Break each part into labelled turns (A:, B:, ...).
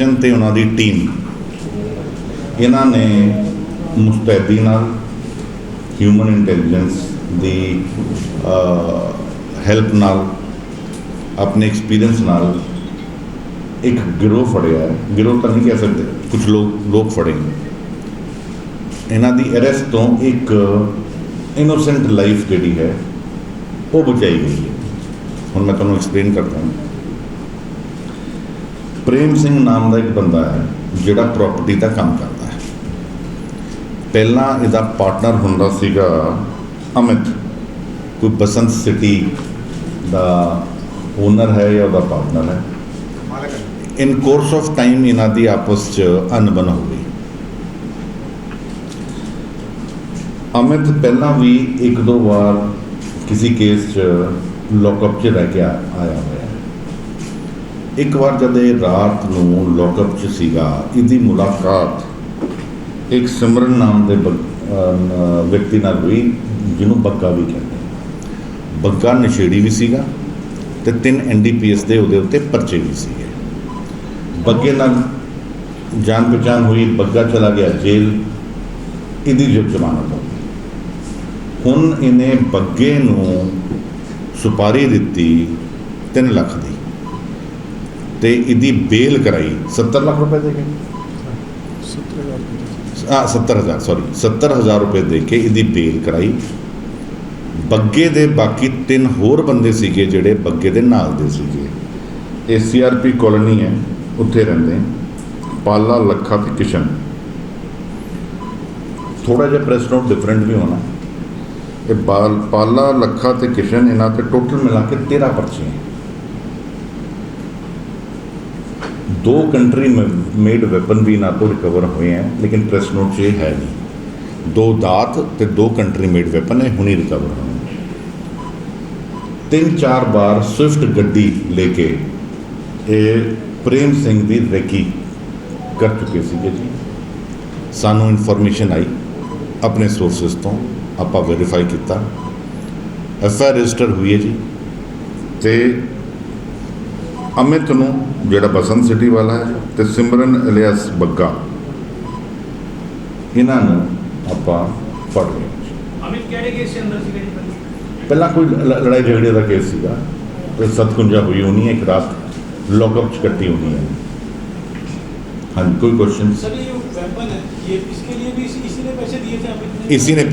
A: Commission ਤੇ ਉਹਨਾਂ ਦੀ team ਇਹਨਾਂ ਨੇ ਮੁਸਤੈਦੀ ਨਾਲ ਹਿਊਮਨ ਇੰਟੈਲੀਜੈਂਸ ਦੀ ਹੈਲਪ ਨਾਲ ਆਪਣੇ ਐਕਸਪੀਰੀਅੰਸ ਨਾਲ ਇੱਕ ਗਿਰੋਹ ਫੜਿਆ ਹੈ। ਗਿਰੋਹ ਤਾਂ ਨਹੀਂ ਕਹਿ ਸਕਦੇ ਕੁਝ ਲੋਕ ਲੋਕ ਫੜੇ ਨੇ। ਇਹਨਾਂ ਦੀ ਅਰੈਸਟ ਤੋਂ ਇੱਕ ਇਨੋਸੈਂਟ ਲਾਈਫ ਜਿਹੜੀ ਹੈ, ਉਹ ਬਚਾਈ ਗਈ ਹੈ। ਹੁਣ ਮੈਂ ਤੁਹਾਨੂੰ ਐਕਸਪਲੇਨ ਕਰਦਾ ਹਾਂ। ਪ੍ਰੇਮ ਸਿੰਘ ਨਾਮ ਦਾ ਇੱਕ ਬੰਦਾ ਹੈ, ਜਿਹੜਾ ਪ੍ਰਾਪਰਟੀ ਦਾ ਕੰਮ ਕਰਦਾ ਹੈ। ਪਹਿਲਾਂ ਇਹਦਾ ਪਾਰਟਨਰ ਹੁੰਦਾ ਸੀਗਾ ਅਮਿਤ। ਕੋਈ ਬਸੰਤ ਸਿਟੀ ਦਾ ਓਨਰ ਹੈ ਜਾਂ ਉਹਦਾ ਪਾਰਟਨਰ ਹੈ। ਇਨ ਕੋਰਸ ਆਫ ਟਾਈਮ ਇਹਨਾਂ ਦੀ ਆਪਸ ਚ ਅਨਬਨ ਹੋ ਗਈ। ਅਮਿਤ ਪਹਿਲਾਂ ਵੀ ਇੱਕ ਦੋ ਵਾਰ ਕਿਸੇ ਕੇਸ 'ਚ ਲੌਕਅਪ 'ਚ ਰਹਿ ਕੇ ਆਇਆ ਹੋਇਆ ਇੱਕ ਵਾਰ ਜਦ ਇਹ ਰਾਤ ਨੂੰ ਲੌਕਅਪ 'ਚ ਸੀਗਾ, ਇਹਦੀ ਮੁਲਾਕਾਤ ਇੱਕ ਸਿਮਰਨ ਨਾਮ ਦੇ ਬ- ਵਿਅਕਤੀ ਨਾਲ ਹੋਈ, ਜਿਹਨੂੰ ਬੱਗਾ ਵੀ ਕਹਿੰਦੇ ਬੱਗਾ ਨਸ਼ੇੜੀ ਵੀ ਸੀਗਾ ਤੇ ਤਿੰਨ ਐਨਡੀਪੀਐਸ ਦੇ ਉਹਦੇ ਉੱਤੇ ਪਰਚੇ ਵੀ ਸੀਗੇ। ਬੱਗੇ ਨਾਲ ਜਾਣ ਪਛਾਣ ਹੋਈ, ਬੱਗਾ ਚਲਾ ਗਿਆ ਜੇਲ੍ਹ, ਇਹਦੀ ਜੋ ਜ਼ਮਾਨਤ ਹੋ ਹੁਣ ਇਹਨੇ ਬੱਗੇ ਨੂੰ ਸੁਪਾਰੀ ਦਿੱਤੀ 3 ਲੱਖ ਦੀ। ਤੇ ਇਹਦੀ ਬੇਲ ਕਰਾਈ। 70 ਲੱਖ ਰੁਪਏ ਦੇ ਕੇ? ਆ 70000 ਸੌਰੀ 70000 ਰੁਪਏ ਦੇ ਕੇ ਇਹਦੀ ਬੇਲ ਕਰਾਈ। ਬੱਗੇ ਦੇ ਬਾਕੀ ਤਿੰਨ ਹੋਰ ਬੰਦੇ ਸੀਗੇ ਜਿਹੜੇ ਬੱਗੇ ਦੇ ਨਾਲ ਦੇ ਸੀਗੇ। ਇਹ ਸੀਆਰਪੀ ਕਾਲੋਨੀ ਹੈ ਉੱਥੇ ਰਹਿੰਦੇ। ਪਾਲਾ ਲੱਖਾ ਤੇ ਕਿਸ਼ਨ। ਥੋੜਾ ਜਿਹਾ ਪ੍ਰੈਸ ਨੋਟ ਡਿਫਰੈਂਟ ਵੀ ਹੋਣਾ। ਇਹ ਬਾਲ ਪਾਲਾ ਲੱਖਾ ਤੇ ਕਿਸ਼ਨ ਇਹਨਾਂ ਤੇ ਟੋਟਲ ਮਿਲਾ ਕੇ 13 ਪਰਚੇ ਹੈ ਦੋ ਕੰਟਰੀ ਮੇਡ ਵੈਪਨ ਵੀ ਇਹਨਾਂ ਤੋਂ ਰਿਕਵਰ ਹੋਏ ਹੈ, ਲੇਕਿਨ ਪ੍ਰੈਸ ਨੋਟ 'ਚ ਇਹ ਹੈ ਨਹੀਂ। ਦੋ ਦਾਤ ਤੇ ਦੋ ਕੰਟਰੀ ਮੇਡ ਵੈਪਨ ਹੈ ਹੁਣੀ ਰਿਕਵਰ ਹੋਏ ਤਿੰਨ ਚਾਰ ਵਾਰ ਸਵਿਫਟ ਗੱਡੀ ਲੈ ਕੇ ਇਹ ਪ੍ਰੇਮ ਸਿੰਘ ਦੀ ਰੈਕੀ ਕਰ ਚੁੱਕੇ ਸੀਗੇ ਜੀ। ਸਾਨੂੰ ਇਨਫੋਰਮੇਸ਼ਨ ਆਈ ਆਪਣੇ ਸੋਰਸਸ ਤੋਂ, ਆਪਾਂ ਵੈਰੀਫਾਈ ਕੀਤਾ। ਐਫ ਆਈ ਰਜਿਸਟਰ ਹੋਈ ਹੈ ਜੀ। ਤੇ ਅਮਿਤ ਨੂੰ ਜਿਹੜਾ ਬਸੰਤ ਸਿਟੀ ਵਾਲਾ ਹੈ ਤੇ ਸਿਮਰਨ ਅਲਿਆਸ ਬੱਗਾ। ਇਹਨਾਂ ਨੂੰ ਆਪਾਂ ਫੜ ਲਿਆ।
B: ਅਮਿਤ ਕਿਹੜੇ ਕੇਸ ਦੇ ਅੰਦਰ ਸੀ ਪਹਿਲਾਂ?
A: ਕੋਈ ਲੜਾਈ ਝਗੜੇ ਦਾ ਕੇਸ ਸੀਗਾ। ਤੇ ਸਤਕੁੰਜਾ ਹੋਈ ਹੋਣੀ ਹੈ ਇੱਕ ਰਾਤ ਲੌਕਅਪ ਚ ਕੱਟੀ ਹੋਣੀ ਹੈ। हाँ कोई क्वेश्चन
C: सर ये वेपन है ये इसके लिए भी इसी ने पैसे दिए थे अमित
A: इसी ने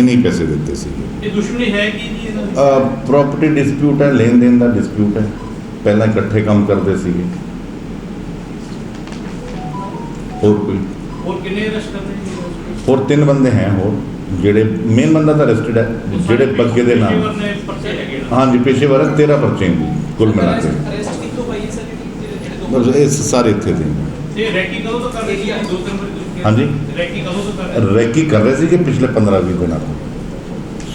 A: इन्हीं
B: पैसे देते थे ये दुश्मनी है कि
A: प्रॉपर्टी डिस्प्यूट है लेन देन का डिस्प्यूट है ਪਹਿਲਾਂ ਇਕੱਠੇ ਕੰਮ ਕਰਦੇ ਸੀਗੇ। ਹੋਰ ਕੋਈ?
B: ਹੋਰ ਕਿੰਨੇ ਅਰੈਸਟ ਕਰਨੇ
A: ਹੋਰ ਤਿੰਨ ਬੰਦੇ ਹੈ ਹੋਰ। ਜਿਹੜੇ ਮੇਨ ਬੰਦਾ ਤਾਂ ਅਰੈਸਟਡ ਹੈ ਜਿਹੜੇ ਬੱਗੇ ਦੇ
B: ਨਾਮ
A: ਹਾਂਜੀ ਪੇਸ਼ੇਵਰ 13 ਪਰਚੇ ਨੇ ਕੁੱਲ ਮਿਲਾ ਕੇ।
C: ਅਰੈਸਟ ਕਿੱਥੋਂ ਪਈ ਹੈ
A: ਸਰ? ਇਹ ਸਾਰੇ ਇੱਥੇ ਦੇ।
B: ਇਹ ਰੈਕੀ ਕਦੋਂ ਤੋਂ ਕਰ ਰਹੀ ਹੈ ਦੋ ਤਿੰਨ ਵਾਰ
A: ਹਾਂਜੀ।
B: ਰੈਕੀ ਕਦੋਂ ਤੋਂ ਕਰ ਰਹੀ
A: ਰੈਕੀ ਕਰ ਰਹੇ ਸੀ ਕਿ ਪਿਛਲੇ 15 20 ਦਿਨਾਂ ਤੋਂ।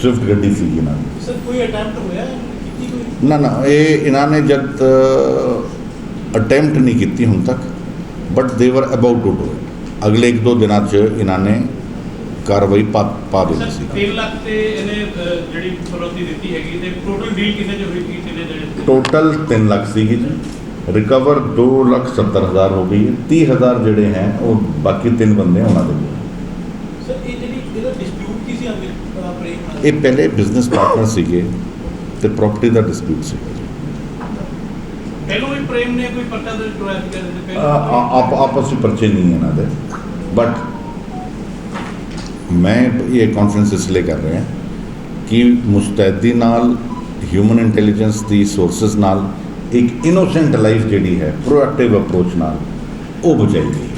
A: ਸਵਿਫਟ ਗੱਡੀ ਸੀ ਇਹਨਾਂ ਦੀ।
C: ਸਰ ਕੋਈ ਅਟੈਂਪਟ ਹੋਇਆ?
A: ਨਾ ਨਾ ਇਹ ਇਹਨਾਂ ਨੇ ਜਦ ਅਟੈਂਪਟ ਨਹੀਂ ਕੀਤੀ ਹੁਣ ਤੱਕ ਬਟ ਦੇ ਵਰ ਅਬਾਊਟ ਟੂ ਡੂ ਇਟ ਅਗਲੇ ਇੱਕ ਦੋ ਦਿਨਾਂ 'ਚ ਇਹਨਾਂ ਨੇ ਕਾਰਵਾਈ ਪਾ ਪਾ
B: ਦਿੱਤੀ
A: ਸੀ।
B: 3 ਲੱਖ ਤੇ ਇਹਨੇ ਜਿਹੜੀ ਫਰੋਤੀ ਦਿੱਤੀ ਹੈਗੀ ਤੇ ਟੋਟਲ ਡੀਲ ਕਿੰਨੇ ਚ ਹੋਈ ਕਿੰਨੇ ਜਿਹੜੇ
A: ਟੋਟਲ 3 ਲੱਖ ਸੀਗੀ ਜੀ। ਰਿਕਵਰ 2 ਲੱਖ 70 ਹਜ਼ਾਰ ਹੋ ਗਈ। ਹੈ 30 ਹਜ਼ਾਰ ਜਿਹੜੇ ਹੈ ਉਹ ਬਾਕੀ ਤਿੰਨ ਬੰਦੇ ਉਹਨਾਂ ਦੇ
C: ਸਰ ਇਹ ਜਿਹੜੀ ਇਹਦਾ ਡਿਸਪਿਊਟ ਕੀ ਸੀ ਅੰਦਰ ਪ੍ਰੇਮ
A: ਇਹ ਪਹਿਲੇ ਬਿਜ਼ਨਸ ਪਾਰਟਨਰ ਸੀਗੇ। ਤੇ ਪ੍ਰਾਪਰਟੀ ਦਾ ਡਿਸਪਿਊਟ ਸੀ।
B: ਪਹਿਲਾਂ ਵੀ ਪ੍ਰੇਮ ਨੇ ਕੋਈ ਪਰਚਾ ਦਰਜ ਕਰਵਾਇਆ ਸੀ ਕਹਿੰਦੇ
A: ਆਪ ਆਪਸ ਵਿੱਚ ਪਰਚੇ ਨਹੀਂ ਇਹਨਾਂ ਦੇ। ਬਟ ਮੈਂ ਇਹ ਕਾਨਫਰੰਸ ਇਸ ਲਈ ਕਰ ਰਿਹਾ ਕਿ ਮੁਸਤੈਦੀ ਨਾਲ ਹਿਊਮਨ ਇੰਟੈਲੀਜੈਂਸ ਦੀ ਸੋਰਸਸ ਨਾਲ ਇੱਕ ਇਨੋਸੈਂਟ ਲਾਈਫ ਜਿਹੜੀ ਹੈ ਪ੍ਰੋਐਕਟਿਵ ਅਪਰੋਚ ਨਾਲ ਉਹ ਬਚਾਈ ਗਈ।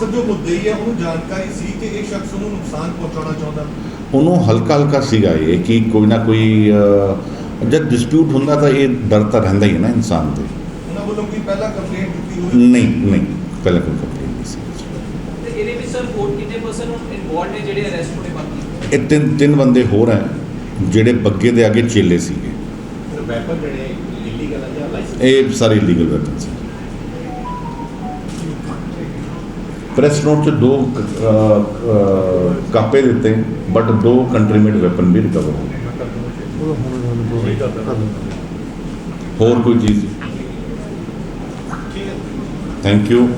D: ਸਰ ਜੋ ਮੁੱਦਈ ਹੈ ਉਹਨੂੰ ਜਾਣਕਾਰੀ ਸੀ ਕਿ ਇਹ ਸ਼ਖਸ ਉਹਨੂੰ ਨੁਕਸਾਨ ਪਹੁੰਚਾਉਣਾ ਚਾਹੁੰਦਾ?
A: ਉਹਨੂੰ ਹਲਕਾ ਹਲਕਾ ਸੀਗਾ ਇਹ ਕਿ ਕੋਈ ਨਾ ਕੋਈ ਜਦ ਡਿਸਪਿਊਟ ਹੁੰਦਾ ਤਾਂ ਇਹ ਡਰ ਤਾਂ ਰਹਿੰਦਾ ਹੀ ਹੈ ਨਾ ਇਨਸਾਨ ਤੇ
D: ਉਹਨਾਂ ਵੱਲੋਂ ਕੋਈ ਪਹਿਲਾਂ ਕੰਪਲੇਂਟ ਦਿੱਤੀ ਹੋਈ?
A: ਨਹੀਂ ਨਹੀਂ ਪਹਿਲਾਂ ਕੋਈ ਕੰਪਲੇਂਟ ਨਹੀਂ ਸੀ।
E: ਤੇ ਇਹਦੇ ਵਿੱਚ ਸਰ ਹੋਰ ਕਿੰਨੇ ਪਰਸਨ ਇਨਵੋਲਡ ਨੇ ਜਿਹੜੇ ਅਰੈਸਟ ਹੋਣੇ ਬਾਕੀ?
A: ਇਹ ਤਿੰਨ ਤਿੰਨ ਬੰਦੇ ਹੋਰ ਹੈ ਜਿਹੜੇ ਬੱਗੇ ਦੇ ਅੱਗੇ ਚੇਲੇ ਸੀਗੇ।
D: ਵੈਪਨ ਜਿਹੜੇ ਇਲੀਗਲ ਹੈ ਜਾਂ ਲਾਇਸੈਂਸ
A: ਇਹ ਸਾਰੇ ਲੀਗਲ ਵੈਪਨ ਸੀ। ਪ੍ਰੈਸ ਨੋਟ 'ਚ ਦੋ ਅਹ, ਅਹ, ਕਾਪੇ ਦਿੱਤੇ ਬਟ ਦੋ ਕੰਟਰੀ ਮੇਡ ਵੈਪਨ ਵੀ ਰਿਕਵਰ ਹੋ ਗਏ। ਹੋਰ ਕੋਈ ਚੀਜ਼? Thank you